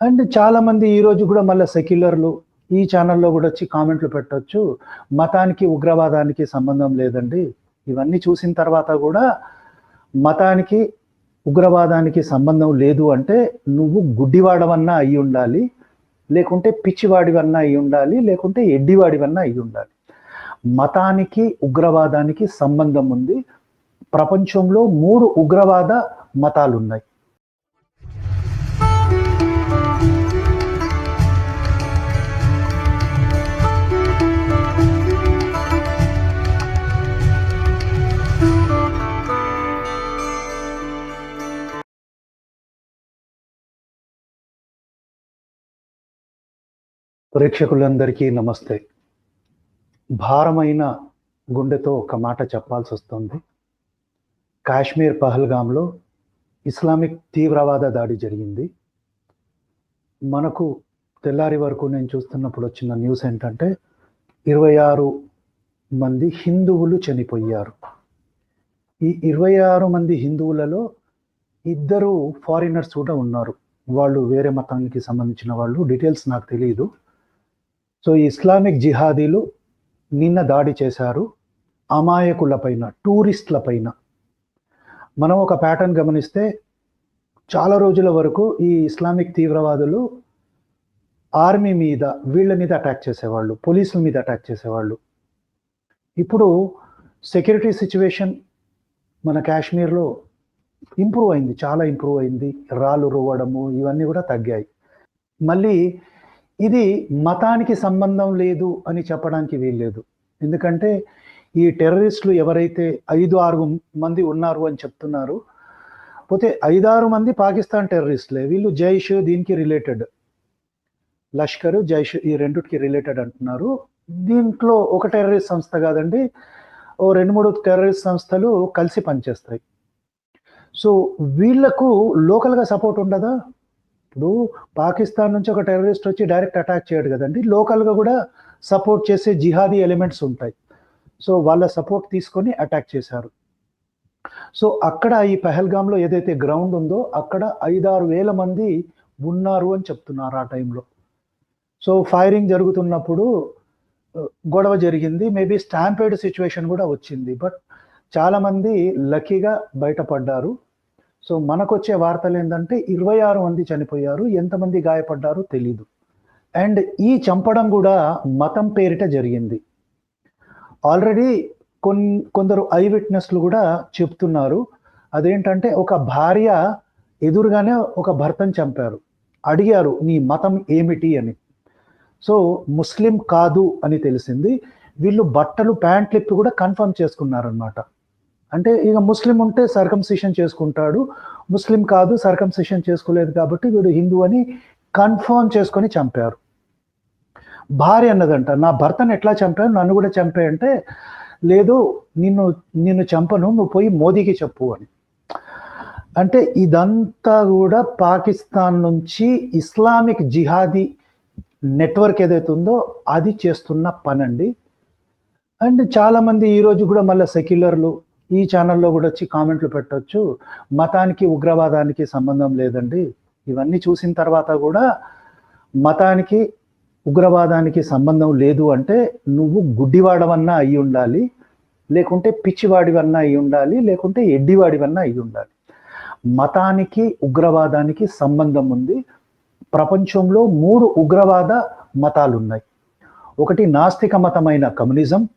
And చాలామంది ఈరోజు కూడా మళ్ళీ సెక్యులర్లు ఈ ఛానల్లో కూడా వచ్చి కామెంట్లు పెట్టవచ్చు మతానికి ఉగ్రవాదానికి సంబంధం లేదండి. ఇవన్నీ చూసిన తర్వాత కూడా మతానికి ఉగ్రవాదానికి సంబంధం లేదు అంటే నువ్వు గుడ్డివాడవన్నా అయి ఉండాలి. లేకుంటే పిచ్చివాడివన్నా అయి ఉండాలి. లేకుంటే ఎడ్డివాడివన్నా అయి ఉండాలి. మతానికి ఉగ్రవాదానికి సంబంధం ఉంది. ప్రపంచంలో మూడు ఉగ్రవాద మతాలు ప్రేక్షకులందరికీ నమస్తే. భారమైన గుండెతో ఒక మాట చెప్పాల్సి వస్తుంది కాశ్మీర్ పహల్గాంలో ఇస్లామిక్ తీవ్రవాద దాడి జరిగింది. మనకు తెల్లారి వరకు నేను చూస్తున్నప్పుడు వచ్చిన న్యూస్ ఏంటంటే ఇరవై ఆరు మంది హిందువులు చనిపోయారు. ఈ ఇరవై ఆరు మంది హిందువులలో ఇద్దరు ఫారినర్స్ కూడా ఉన్నారు. వాళ్ళు వేరే మతానికి సంబంధించిన వాళ్ళు. డీటెయిల్స్ నాకు తెలియదు సో ఈ ఇస్లామిక్ జిహాదీలు నిన్న దాడి చేశారు అమాయకుల పైన టూరిస్టుల పైన మనం ఒక ప్యాటర్న్ గమనిస్తే చాలా రోజుల వరకు ఈ ఇస్లామిక్ తీవ్రవాదులు ఆర్మీ మీద వీళ్ళ మీద అటాక్ చేసేవాళ్ళు పోలీసుల మీద అటాక్ చేసేవాళ్ళు. ఇప్పుడు సెక్యూరిటీ సిచ్యువేషన్ మన కాశ్మీర్లో ఇంప్రూవ్ అయింది చాలా ఇంప్రూవ్ అయింది. రాళ్ళు రువ్వడము ఇవన్నీ కూడా తగ్గాయి. మళ్ళీ ఇది మతానికి సంబంధం లేదు అని చెప్పడానికి వీల్లేదు. ఎందుకంటే ఈ టెర్రరిస్టులు ఎవరైతే ఐదు ఆరు మంది ఉన్నారు అని చెప్తున్నారు పోతే ఐదారు మంది పాకిస్తాన్ టెర్రరిస్టులే. వీళ్ళు జైష్ దీనికి రిలేటెడ్ లష్కర్ జైష్ ఈ రెండుకి రిలేటెడ్ అంటున్నారు. దీంట్లో ఒక టెర్రరిస్ట్ సంస్థ కాదండి ఓ రెండు మూడు టెర్రరిస్ట్ సంస్థలు కలిసి పనిచేస్తాయి. సో వీళ్ళకు లోకల్గా సపోర్ట్ ఉండదా? ఇప్పుడు పాకిస్తాన్ నుంచి ఒక టెర్రరిస్ట్ వచ్చి డైరెక్ట్ అటాక్ చేయడు కదండి. లోకల్గా కూడా సపోర్ట్ చేసే జిహాదీ ఎలిమెంట్స్ ఉంటాయి. సో వాళ్ళ సపోర్ట్ తీసుకొని అటాక్ చేశారు. సో అక్కడ ఈ పహల్గామ్లో ఏదైతే గ్రౌండ్ ఉందో అక్కడ ఐదారు వేల మంది ఉన్నారు అని చెప్తున్నారు ఆ టైంలో. సో ఫైరింగ్ జరుగుతున్నప్పుడు గొడవ జరిగింది. మేబీ స్టాంపేడ్ సిచ్యువేషన్ కూడా వచ్చింది. బట్ చాలామంది లక్కీగా బయటపడ్డారు. సో మనకొచ్చే వార్తలు ఏంటంటే ఇరవై ఆరు మంది చనిపోయారు ఎంతమంది గాయపడ్డారో తెలీదు. అండ్ ఈ చంపడం కూడా మతం పేరిట జరిగింది. ఆల్రెడీ కొన్ కొందరు ఐ విట్నెస్లు కూడా చెప్తున్నారు. అదేంటంటే ఒక భార్య ఎదురుగానే ఒక భర్తను చంపారు. అడిగారు నీ మతం ఏమిటి? అని. సో ముస్లిం కాదు అని తెలిసింది. వీళ్ళు బట్టలు ప్యాంట్లు ఇప్పి కూడా కన్ఫర్మ్ చేసుకున్నారనమాట అంటే ఇక ముస్లిం ఉంటే సర్కంసిషన్ చేసుకుంటాడు. ముస్లిం కాదు సర్కంసిషన్ చేసుకోలేదు కాబట్టి వీడు హిందూ అని కన్ఫర్మ్ చేసుకొని చంపారు. భార్య అన్నదంట నా భర్తను ఎట్లా చంపాను నన్ను కూడా చంపే అంటే లేదు నిన్ను నిన్ను చంపను నువ్వు పోయి మోదీకి చెప్పు అని. అంటే ఇదంతా కూడా పాకిస్తాన్ నుంచి ఇస్లామిక్ జిహాదీ నెట్వర్క్ ఏదైతే ఉందో అది చేస్తున్న పనండి. అండ్ చాలామంది ఈరోజు కూడా మళ్ళీ సెక్యులర్లు ఈ ఛానల్లో కూడా వచ్చి కామెంట్లు పెట్టొచ్చు. మతానికి ఉగ్రవాదానికి సంబంధం లేదండి. ఇవన్నీ చూసిన తర్వాత కూడా మతానికి ఉగ్రవాదానికి సంబంధం లేదు అంటే నువ్వు గుడ్డివాడవన్నా అయి ఉండాలి. లేకుంటే పిచ్చివాడివన్నా అయి ఉండాలి. లేకుంటే ఎడ్డివాడివన్నా అయి ఉండాలి. మతానికి ఉగ్రవాదానికి సంబంధం ఉంది. ప్రపంచంలో మూడు ఉగ్రవాద మతాలు ఉన్నాయి ఒకటి నాస్తిక మతమైన కమ్యూనిజం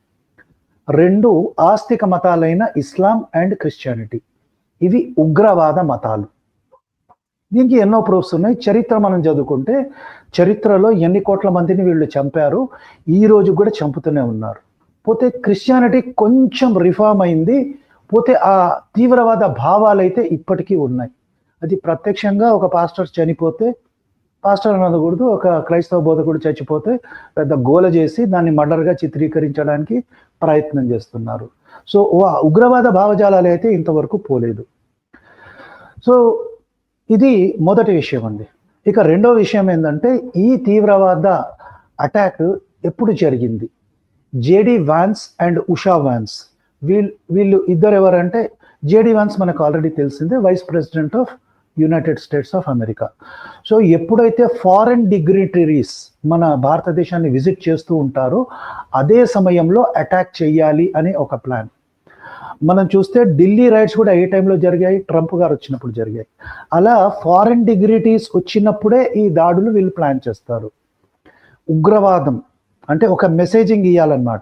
రెండు ఆస్తిక మతాలైన ఇస్లాం అండ్ క్రిస్టియానిటీ. ఇవి ఉగ్రవాద మతాలు. దీనికి ఎన్నో ప్రూఫ్స్ ఉన్నాయి. చరిత్ర మనం చదువుకుంటే చరిత్రలో ఎన్ని కోట్ల మందిని వీళ్ళు చంపారు ఈ రోజు కూడా చంపుతూనే ఉన్నారు. పోతే క్రిస్టియానిటీ కొంచెం రిఫార్మ్ అయింది. పోతే ఆ తీవ్రవాద భావాలు అయితే ఇప్పటికీ ఉన్నాయి. అది ప్రత్యక్షంగా ఒక పాస్టర్ చనిపోతే పాస్టర్ అనకూడదు ఒక క్రైస్తవ బోధకుడు చచ్చిపోతే పెద్ద గోల చేసి దాన్ని మర్డర్గా చిత్రీకరించడానికి ప్రయత్నం చేస్తున్నారు. సో ఉగ్రవాద భావజాలాలు అయితే ఇంతవరకు పోలేదు. సో ఇది మొదటి విషయం అండి. ఇక రెండో విషయం ఏంటంటే ఈ తీవ్రవాద అటాక్ ఎప్పుడు జరిగింది? JD Vance and Usha Vance. వీళ్ళు వీళ్ళు ఇద్దరు ఎవరంటే జేడి వాన్స్ మనకు ఆల్రెడీ తెలిసిందే vice president of United States of America so ఎప్పుడైతే ఫారెన్ డిగ్నిటరీస్ మన భారతదేశాన్ని విజిట్ చేస్తూ ఉంటారో అదే సమయంలో అటాక్ చేయాలి అనే ఒక ప్లాన్ మనం చూస్తే ఢిల్లీ రైడ్స్ కూడా ఏ టైంలో జరిగాయి? ట్రంప్ గారు వచ్చినప్పుడు జరిగాయి. అలా ఫారెన్ డిగ్నిటీస్ వచ్చినప్పుడే ఈ దాడులు వీళ్ళు ప్లాన్ చేస్తారు. ఉగ్రవాదం అంటే ఒక మెసేజింగ్ ఇవ్వాలన్నమాట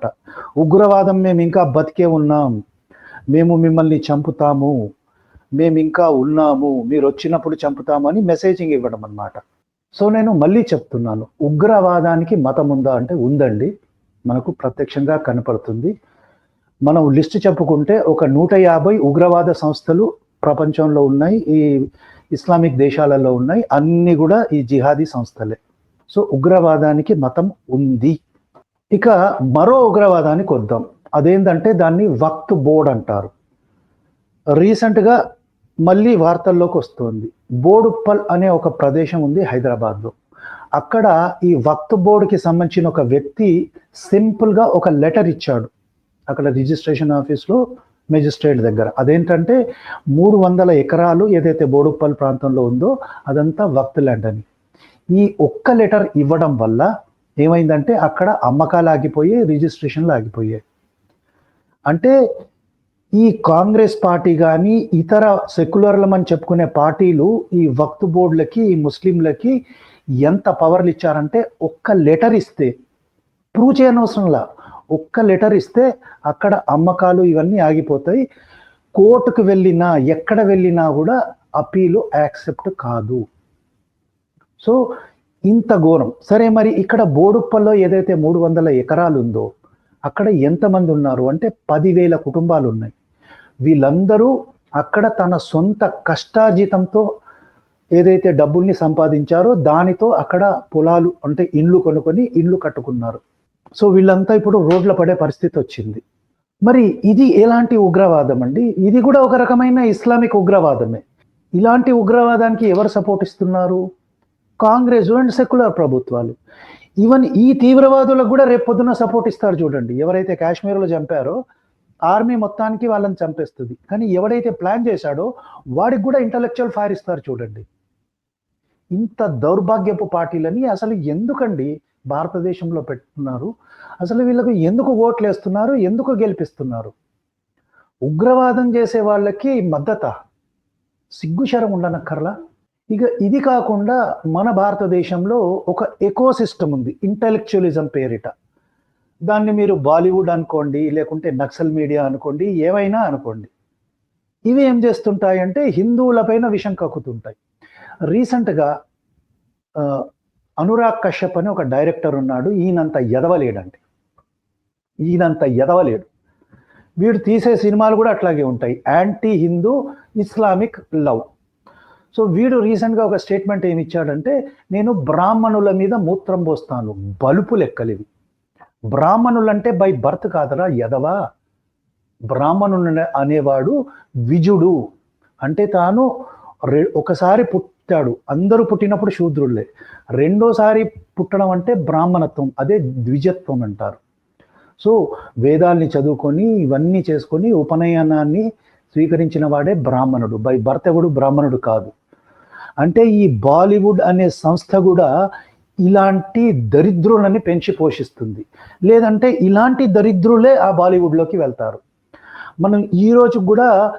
ఉగ్రవాదం మేము ఇంకా బతికే ఉన్నాం. మేము మిమ్మల్ని చంపుతాము. మేము ఇంకా ఉన్నాము మీరు వచ్చినప్పుడు చంపుతాము అని మెసేజింగ్ ఇవ్వడం అన్నమాట. సో నేను మళ్ళీ చెప్తున్నాను ఉగ్రవాదానికి మతం ఉందా అంటే ఉందండి మనకు ప్రత్యక్షంగా కనపడుతుంది. మనం లిస్ట్ చెప్పుకుంటే ఒక నూట యాభై ఉగ్రవాద సంస్థలు ప్రపంచంలో ఉన్నాయి ఈ ఇస్లామిక్ దేశాలలో ఉన్నాయి అన్ని కూడా ఈ జిహాదీ సంస్థలే. సో ఉగ్రవాదానికి మతం ఉంది. ఇక మరో ఉగ్రవాదానికి వద్దాం అదేంటంటే దాన్ని వక్త్ బోర్డ్ అంటారు. రీసెంట్గా మళ్ళీ వార్తల్లోకి వస్తుంది. బోడుప్పల్ అనే ఒక ప్రదేశం ఉంది హైదరాబాద్లో. అక్కడ ఈ వక్త్ బోర్డుకి సంబంధించిన ఒక వ్యక్తి సింపుల్గా ఒక లెటర్ ఇచ్చాడు. అక్కడ రిజిస్ట్రేషన్ ఆఫీస్లో మెజిస్ట్రేట్ దగ్గర. అదేంటంటే మూడు వందల ఎకరాలు ఏదైతే బోడుప్పల్ ప్రాంతంలో ఉందో అదంతా వక్త్ ల్యాండ్ అని. ఈ ఒక్క లెటర్ ఇవ్వడం వల్ల ఏమైందంటే అక్కడ అమ్మకాలు ఆగిపోయి రిజిస్ట్రేషన్లు ఆగిపోయాయి. అంటే ఈ కాంగ్రెస్ పార్టీ కానీ ఇతర సెక్యులర్లం అని చెప్పుకునే పార్టీలు ఈ వక్త్ బోర్డులకి ఈ ముస్లింలకి ఎంత పవర్లు ఇచ్చారంటే ఒక్క లెటర్ ఇస్తే ప్రూవ్ చేయనవసరంలా ఒక్క లెటర్ ఇస్తే అక్కడ అమ్మకాలు ఇవన్నీ ఆగిపోతాయి. కోర్టుకు వెళ్ళినా ఎక్కడ వెళ్ళినా కూడా అపీలు యాక్సెప్ట్ కాదు. సో ఇంత ఘోరం. సరే మరి ఇక్కడ బోడుప్పల్లో ఏదైతే మూడు వందల ఎకరాలు ఉందో అక్కడ ఎంతమంది ఉన్నారు? అంటే పదివేల కుటుంబాలు ఉన్నాయి వీళ్ళందరూ అక్కడ తన సొంత కష్టాజీతంతో ఏదైతే డబ్బుల్ని సంపాదించారో దానితో అక్కడ పొలాలు అంటే ఇండ్లు కొనుక్కొని ఇండ్లు కట్టుకున్నారు. సో వీళ్ళంతా ఇప్పుడు రోడ్ల పడే పరిస్థితి వచ్చింది. మరి ఇది ఎలాంటి ఉగ్రవాదం అండి? ఇది కూడా ఒక రకమైన ఇస్లామిక్ ఉగ్రవాదమే. ఇలాంటి ఉగ్రవాదానికి ఎవరు సపోర్ట్ ఇస్తున్నారు? కాంగ్రెస్ అండ్ సెక్యులర్ ప్రభుత్వాలు. ఈవెన్ ఈ తీవ్రవాదులకు కూడా రేపు పొద్దున సపోర్ట్ ఇస్తారు చూడండి. ఎవరైతే కాశ్మీర్లో చంపారో ఆర్మీ మొత్తానికి వాళ్ళని చంపేస్తుంది. కానీ ఎవడైతే ప్లాన్ చేశాడో వాడికి కూడా ఇంటలెక్చువల్ ఫైర్ ఇస్తారు చూడండి. ఇంత దౌర్భాగ్యపు పార్టీలని అసలు ఎందుకండి భారతదేశంలో పెట్టుతున్నారు అసలు వీళ్ళకు ఎందుకు ఓట్లు వేస్తున్నారు ఎందుకు గెలిపిస్తున్నారు? ఉగ్రవాదం చేసే వాళ్ళకి మద్దత? సిగ్గుశరం ఉండనక్కర్లా? ఇక ఇది కాకుండా మన భారతదేశంలో ఒక ఎకోసిస్టమ్ ఉంది ఇంటలెక్చువలిజం పేరిట. దాన్ని మీరు బాలీవుడ్ అనుకోండి లేకుంటే నక్సల్ మీడియా అనుకోండి ఏవైనా అనుకోండి. ఇవి ఏం చేస్తుంటాయంటే హిందువులపైన విషం కక్కుతుంటాయి. రీసెంట్గా అనురాగ్ కశ్యప్ అని ఒక డైరెక్టర్ ఉన్నాడు ఈయనంత ఎదవలేడండి. ఈయనంత ఎదవలేడు. వీడు తీసే సినిమాలు కూడా అట్లాగే ఉంటాయి. Anti Hindu Islamic love. So వీడు రీసెంట్గా ఒక స్టేట్మెంట్ ఏమి ఇచ్చాడంటే నేను బ్రాహ్మణుల మీద మూత్రం పోస్తాను బలుపు లెక్కలివి. బ్రాహ్మణులంటే బై బర్త్ కాదరా యదవా. బ్రాహ్మణుడు అనేవాడు విజుడు. అంటే తాను రె- ఒకసారి పుట్టాడు. అందరూ పుట్టినప్పుడు శూద్రులే రెండోసారి పుట్టడం అంటే బ్రాహ్మణత్వం అదే ద్విజత్వం అంటారు. సో వేదాల్ని చదువుకొని ఇవన్నీ చేసుకొని ఉపనయనాన్ని స్వీకరించిన వాడే బ్రాహ్మణుడు. బై భర్త ఎవడు బ్రాహ్మణుడు కాదు. అంటే ఈ బాలీవుడ్ అనే సంస్థ కూడా ఇలాంటి దరిద్రులని పెంచి పోషిస్తుంది. లేదంటే ఇలాంటి దరిద్రులే ఆ బాలీవుడ్లోకి వెళ్తారు. మనం ఈరోజు కూడా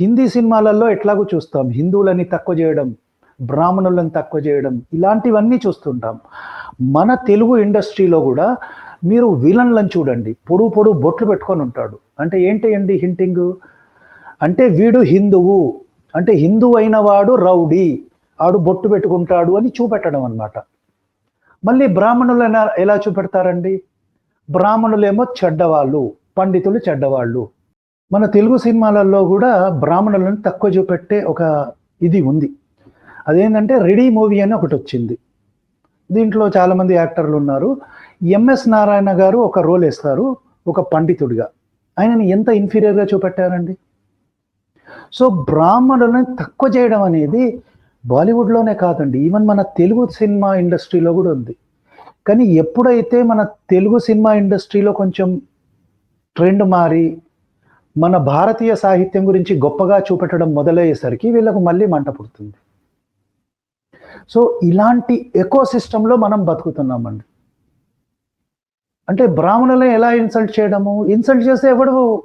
హిందీ సినిమాలలో ఎట్లాగో చూస్తాం. హిందువులని తక్కువ చేయడం బ్రాహ్మణులను తక్కువ చేయడం ఇలాంటివన్నీ చూస్తుంటాం. మన తెలుగు ఇండస్ట్రీలో కూడా మీరు విలన్లను చూడండి. పొడు పొడు బొట్లు పెట్టుకొని ఉంటాడు. అంటే ఏంటి అండి హింటింగ్? అంటే వీడు హిందువు. అంటే హిందువు అయిన వాడు రౌడీ. ఆడు బొట్టు పెట్టుకుంటాడు అని చూపెట్టడం అనమాట మళ్ళీ బ్రాహ్మణులు ఎలా- చూపెడతారండి? బ్రాహ్మణులేమో చెడ్డవాళ్ళు పండితులు చెడ్డవాళ్ళు. మన తెలుగు సినిమాలలో కూడా బ్రాహ్మణులను తక్కువ చూపెట్టే ఒక ఇది ఉంది. అదేంటంటే రెడీ మూవీ అని ఒకటి వచ్చింది. దీంట్లో చాలామంది యాక్టర్లు ఉన్నారు. ఎంఎస్ నారాయణ గారు ఒక రోల్ వేస్తారు ఒక పండితుడిగా. ఆయనని ఎంత ఇన్ఫీరియర్గా చూపెట్టారండి? సో బ్రాహ్మణులను తక్కువ చేయడం అనేది బాలీవుడ్లోనే కాదండి ఈవెన్ మన తెలుగు సినిమా ఇండస్ట్రీలో కూడా ఉంది. కానీ ఎప్పుడైతే మన తెలుగు సినిమా ఇండస్ట్రీలో కొంచెం ట్రెండ్ మారి మన భారతీయ సాహిత్యం గురించి గొప్పగా చూపెట్టడం మొదలయ్యేసరికి వీళ్ళకు మళ్ళీ మంట పుడుతుంది. సో ఇలాంటి ఎకో సిస్టంలో మనం బతుకుతున్నామండి. అంటే బ్రాహ్మణులను ఎలా ఇన్సల్ట్ చేయడము? ఇన్సల్ట్ చేస్తే ఎవడు?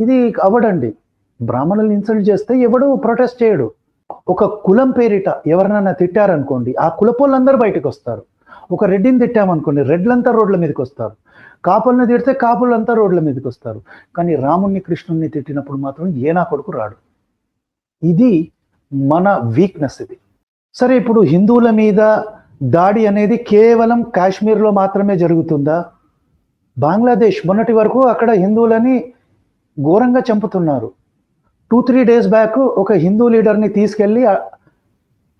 ఇది అవడండి. బ్రాహ్మణులను ఇన్సల్ట్ చేస్తే ఎవడు ప్రొటెస్ట్ చేయడు. ఒక కులం పేరిట ఎవరినైనా తిట్టారనుకోండి ఆ కులపోళ్ళందరూ బయటకు వస్తారు ఒక రెడ్డిని తిట్టామనుకోండి రెడ్లంతా రోడ్ల మీదకి వస్తారు కాపుల్ని తిడితే కాపులంతా రోడ్ల మీదకి వస్తారు కానీ రాముణ్ణి కృష్ణుణ్ణి తిట్టినప్పుడు మాత్రం ఏ నా కొడుకు రాడు. ఇది మన వీక్నెస్ ఇది. సరే ఇప్పుడు హిందువుల మీద దాడి అనేది కేవలం కాశ్మీర్లో మాత్రమే జరుగుతుందా? బంగ్లాదేశ్ మొన్నటి వరకు అక్కడ హిందువులని ఘోరంగా చంపుతున్నారు. టూ త్రీ డేస్ బ్యాక్ ఒక హిందూ లీడర్ని తీసుకెళ్ళి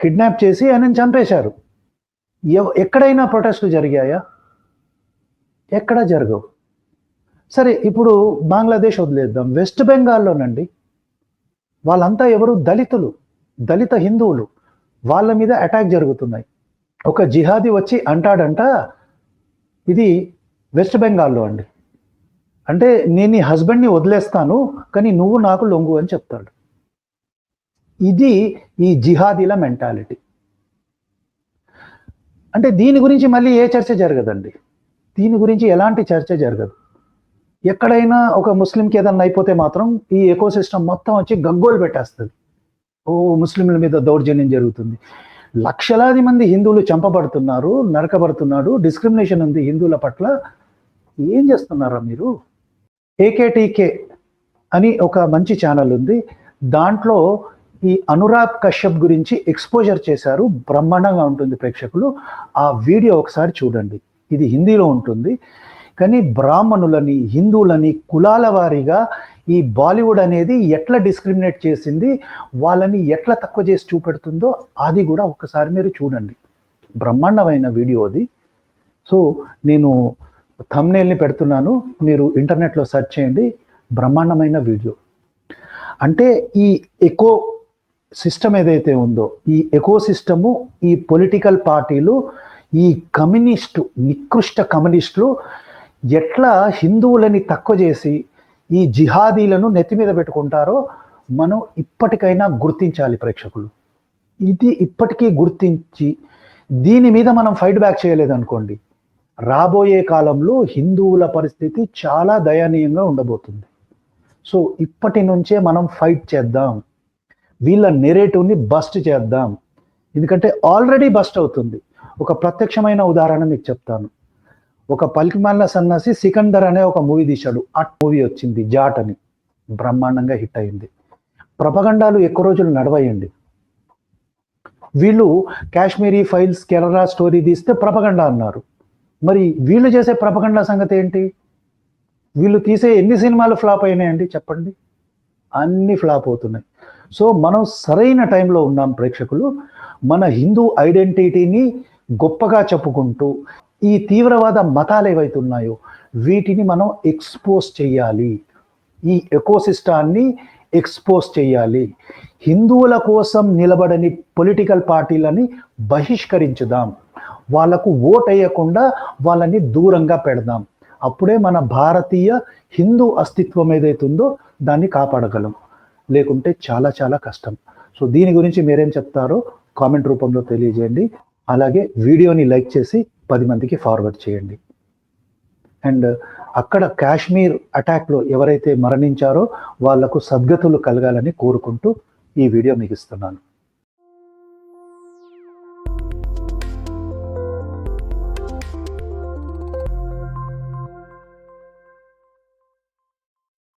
కిడ్నాప్ చేసి ఆయనను చంపేశారు. ఎక్కడైనా ప్రొటెస్టులు జరిగాయా? ఎక్కడ జరగవు. సరే ఇప్పుడు బంగ్లాదేశ్ వదిలేద్దాం. వెస్ట్ బెంగాల్లోనండి. వాళ్ళంతా ఎవరు? దళితులు దళిత హిందువులు. వాళ్ళ మీద అటాక్ జరుగుతున్నాయి. ఒక జిహాదీ వచ్చి అంటాడంట ఇది వెస్ట్ బెంగాల్లో అండి. అంటే నేను నీ హస్బెండ్ని వదిలేస్తాను కానీ నువ్వు నాకు లొంగు అని చెప్తాడు. ఇది ఈ జిహాదీల మెంటాలిటీ. అంటే దీని గురించి మళ్ళీ ఏ చర్చ జరగదండి. దీని గురించి ఎలాంటి చర్చ జరగదు. ఎక్కడైనా ఒక ముస్లింకి ఏదన్నా అయిపోతే మాత్రం ఈ ఎకో సిస్టమ్ మొత్తం వచ్చి గగ్గోలు పెట్టేస్తుంది. ఓ ముస్లింల మీద దౌర్జన్యం జరుగుతుంది. లక్షలాది మంది హిందువులు చంపబడుతున్నారు నరకబడుతున్నారు డిస్క్రిమినేషన్ ఉంది హిందువుల పట్ల. ఏం చేస్తున్నారా మీరు? ఏకేటీకే అని ఒక మంచి ఛానల్ ఉంది. దాంట్లో ఈ అనురాగ్ కశ్యప్ గురించి ఎక్స్పోజర్ చేశారు. బ్రహ్మాండంగా ఉంటుంది ప్రేక్షకులు. ఆ వీడియో ఒకసారి చూడండి. ఇది హిందీలో ఉంటుంది. కానీ బ్రాహ్మణులని హిందువులని కులాల వారీగా ఈ బాలీవుడ్ అనేది ఎట్లా డిస్క్రిమినేట్ చేసింది వాళ్ళని ఎట్లా తక్కువ చేసి చూపెడుతుందో అది కూడా ఒకసారి మీరు చూడండి. బ్రహ్మాండమైన వీడియో అది. సో నేను థమ్నేల్ని పెడుతున్నాను. మీరు ఇంటర్నెట్లో సెర్చ్ చేయండి. బ్రహ్మాండమైన వీడియో. అంటే ఈ ఎకో సిస్టమ్ ఏదైతే ఉందో ఈ ఎకో సిస్టము ఈ పొలిటికల్ పార్టీలు ఈ కమ్యూనిస్టు నికృష్ట కమ్యూనిస్టులు ఎట్లా హిందువులని తక్కువ చేసి ఈ జిహాదీలను నెత్తి మీద పెట్టుకుంటారో మనం ఇప్పటికైనా గుర్తించాలి ప్రేక్షకులు. ఇది ఇప్పటికీ గుర్తించి దీని మీద మనం ఫైట్ బ్యాక్ చేయలేదనుకోండి. రాబోయే కాలంలో హిందువుల పరిస్థితి చాలా దయనీయంగా ఉండబోతుంది. సో ఇప్పటి నుంచే మనం ఫైట్ చేద్దాం. వీళ్ళ నెరేటివ్ని బస్ట్ చేద్దాం. ఎందుకంటే ఆల్రెడీ బస్ట్ అవుతుంది. ఒక ప్రత్యక్షమైన ఉదాహరణ మీకు చెప్తాను. ఒక పలికిమాలిన సన్నాసి సికందర్ అనే ఒక మూవీ తీశాడు. ఆ మూవీ వచ్చింది జాట్ అని. బ్రహ్మాండంగా హిట్ అయింది. ప్రపగండాలు ఎక్కువ రోజులు నడవయండి. వీళ్ళు కాశ్మీరీ ఫైల్స్ కేరళ స్టోరీ తీస్తే ప్రపగండా అన్నారు. మరి వీళ్ళు చేసే ప్రపగండా సంగతి ఏంటి? వీళ్ళు తీసే ఎన్ని సినిమాలు ఫ్లాప్ అయినాయండి చెప్పండి? అన్ని ఫ్లాప్ అవుతున్నాయి. సో మనం సరైన టైంలో ఉన్నాం ప్రేక్షకులు. మన హిందూ ఐడెంటిటీని గొప్పగా చెప్పుకుంటూ ఈ తీవ్రవాద మతాలు ఏవైతే ఉన్నాయో వీటిని మనం ఎక్స్పోజ్ చేయాలి. ఈ ఎకోసిస్టాన్ని ఎక్స్పోజ్ చేయాలి. హిందువుల కోసం నిలబడని పొలిటికల్ పార్టీలని బహిష్కరించుదాం. వాళ్ళకు ఓట్ అయ్యకుండా వాళ్ళని దూరంగా పెడదాం. అప్పుడే మన భారతీయ హిందూ అస్తిత్వం ఏదైతే ఉందో దాన్ని కాపాడగలం. లేకుంటే చాలా చాలా కష్టం. సో దీని గురించి మీరేం చెప్తారో కామెంట్ రూపంలో తెలియజేయండి. అలాగే వీడియోని లైక్ చేసి పది మందికి ఫార్వర్డ్ చేయండి. అండ్ అక్కడ కాశ్మీర్ అటాక్లో ఎవరైతే మరణించారో వాళ్ళకు సద్గతులు కలగాలని కోరుకుంటూ ఈ వీడియో మీకు ఇస్తున్నాను